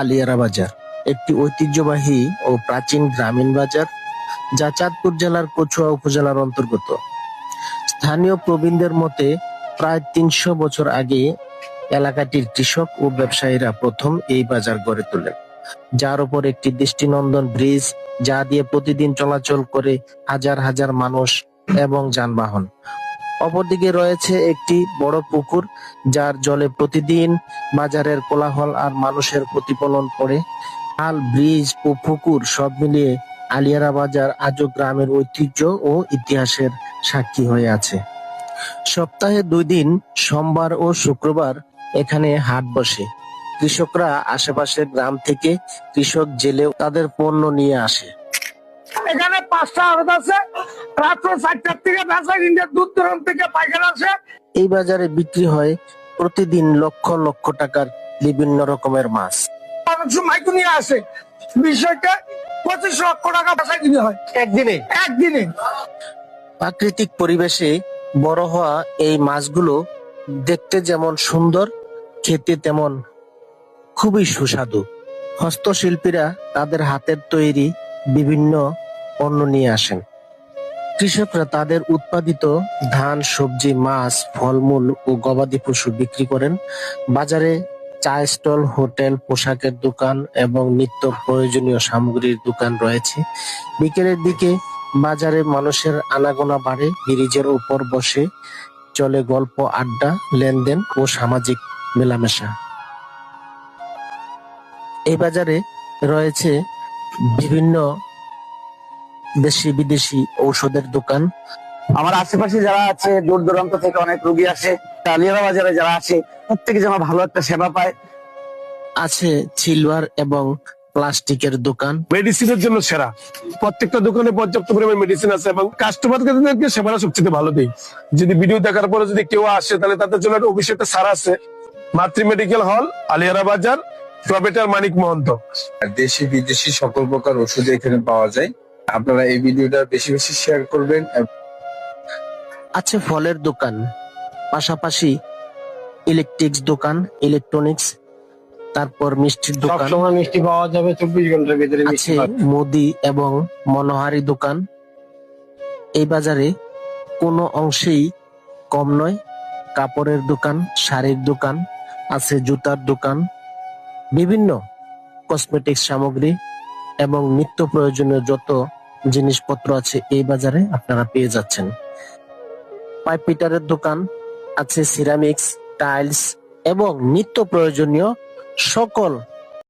আলিয়ারা বাজার। একটি ঐতিহ্যবাহী ও প্রাচীন গ্রামীণ বাজার, যা চাঁদপুর জেলার কচুয়া উপজেলার অন্তর্গত। স্থানীয় প্রবীণদের মতে, প্রায় তিনশো বছর আগে এলাকাটির কৃষক ও ব্যবসায়ীরা প্রথম এই বাজার গড়ে তোলেন, যার উপর একটি দৃষ্টিনন্দন ব্রিজ, যা দিয়ে প্রতিদিন চলাচল করে হাজার হাজার মানুষ এবং যানবাহন অপরদিকে রয়েছে একটি বড় পুকুর, যার জলে প্রতিদিন বাজারের কোলাহল আর মানুষের প্রতিফলন পড়ে। খাল, ব্রিজ ও পুকুর সব মিলিয়ে আলিয়ারা বাজার আজও গ্রামের ঐতিহ্য ও ইতিহাসের সাক্ষী হয়ে আছে। সপ্তাহে দুই দিন, সোমবার ও শুক্রবার এখানে হাট বসে। কৃষকরা আশেপাশের গ্রাম থেকে কৃষক জেলেও তাদের পণ্য নিয়ে আসে। এখানে পাঁচটা আড়ত আছে। রাত্র চারটার থেকে বেচা কিনতে দূর দূরান্ত থেকে পাইকার আসে। এই বাজারে বিক্রি হয় প্রতিদিন লক্ষ লক্ষ টাকার বিভিন্ন রকমের মাছ। অনেক সময় নিয়ে আসে। বিষয়টা পঁচিশ লক্ষ টাকা বেচা কিনে হয়। একদিনে? একদিনে। প্রাকৃতিক পরিবেশে বড় হওয়া এই মাছগুলো দেখতে যেমন সুন্দর খেতে তেমন খুবই সুস্বাদু। হস্তশিল্পীরা তাদের হাতের তৈরি বিভিন্ন পণ্য নিয়ে আসেন। কৃষকরা তাদের উৎপাদিত ধান, সবজি, মাছ, ফলমূল ও গবাদি পশু বিক্রি করেন। বাজারে চা স্টল, হোটেল, পোশাকের দোকান এবং নিত্য প্রয়োজনীয় সামগ্রীর দোকান রয়েছে। বিকেলের দিকে বাজারে মানুষের আনাগোনা বাড়ে, ব্রিজের উপর বসে চলে গল্প, আড্ডা, লেনদেন ও সামাজিক মেলামেশা। এই বাজারে রয়েছে বিভিন্ন দেশি বিদেশি ঔষধের দোকান। আমার আশেপাশে যারা আছে দূর দূরান্ত থেকে অনেক রোগী আসে আলিয়ারা বাজারে যারা আসে প্রত্যেকে যেন ভালো একটা সেবা পায়। আছে সিলভার এবং প্লাস্টিকের দোকান। মেডিসিনের জন্য সেরা। প্রত্যেকটা দোকানে পর্যাপ্ত পরিমাণ মেডিসিন আছে এবং কাস্টমারকে সেবাটা সবচেয়ে ভালো দেয়। যদি ভিডিও দেখার পরে যদি কেউ আসে তাহলে তাদের জন্য একটা অভিষেকটা সারা আছে। মাতৃ মেডিকেল হল আলিয়ারা বাজার প্রবেটার মানিক মহন্ত। আর দেশি বিদেশি সকল প্রকার ওষুধ এখানে পাওয়া যায়। আপনারা এই ভিডিওটা বেশি বেশি শেয়ার করবেন। আছে ফলের দোকান পাশাপাশি ইলেকট্রিক্স দোকান ইলেকট্রনিক্স তারপর মিষ্টির দোকান। সবসময় মিষ্টি পাওয়া যাবে চব্বিশ ঘণ্টার ভিতরে মিষ্টি আছে। মুদি এবং মনোহারি দোকান। এই বাজারে কোনো অংশেই কম নয় কাপড়ের দোকান শাড়ির দোকান আছে জুতার দোকান বিভিন্ন কসমেটিক্স সামগ্রী এবং নিত্য প্রয়োজনীয় যত জিনিসপত্র আছে এই বাজারে আপনারা পেয়ে যাচ্ছেন। পাইপ পিটারের দোকান আছে, সিরামিক্স, টাইলস এবং নিত্য প্রয়োজনীয় সকল